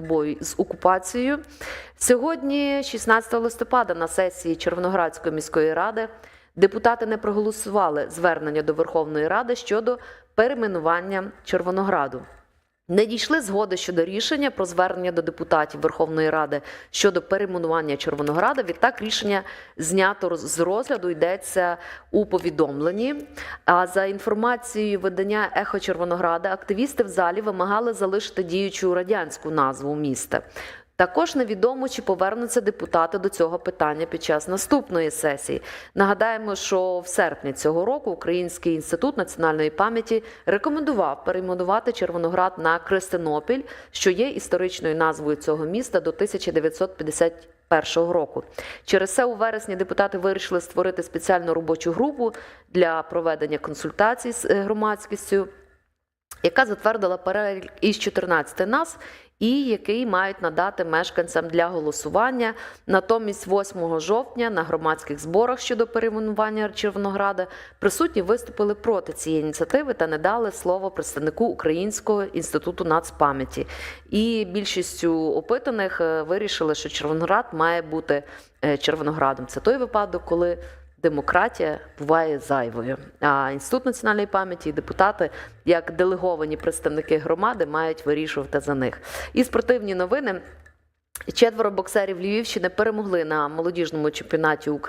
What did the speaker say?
бою з окупацією. Сьогодні, 16 листопада, на сесії Червоноградської міської ради депутати не проголосували звернення до Верховної Ради щодо перейменування Червонограду. Не дійшли згоди щодо рішення про звернення до депутатів Верховної Ради щодо перейменування Червонограда. Відтак рішення знято з розгляду йдеться у повідомленні. А за інформацією видання Ехо Червонограда, активісти в залі вимагали залишити діючу радянську назву міста. Також невідомо, чи повернуться депутати до цього питання під час наступної сесії. Нагадаємо, що в серпні цього року Український інститут національної пам'яті рекомендував перейменувати Червоноград на Крестинопіль, що є історичною назвою цього міста до 1951 року. Через це у вересні депутати вирішили створити спеціальну робочу групу для проведення консультацій з е, громадськістю яка затвердила перелік із 14 нас і який мають надати мешканцям для голосування. Натомість 8 жовтня на громадських зборах щодо перейменування Червонограда присутні виступили проти цієї ініціативи та не дали слово представнику Українського інституту нацпам'яті. І більшістю опитаних е, вирішили, що Червоноград має бути е, Червоноградом. Це той випадок, коли демократія буває зайвою. А інститут національної пам'яті і депутати, як делеговані представники громади, мають вирішувати за них. І спортивні новини. Четверо боксерів Львівщини перемогли на молодіжному чемпіонаті України.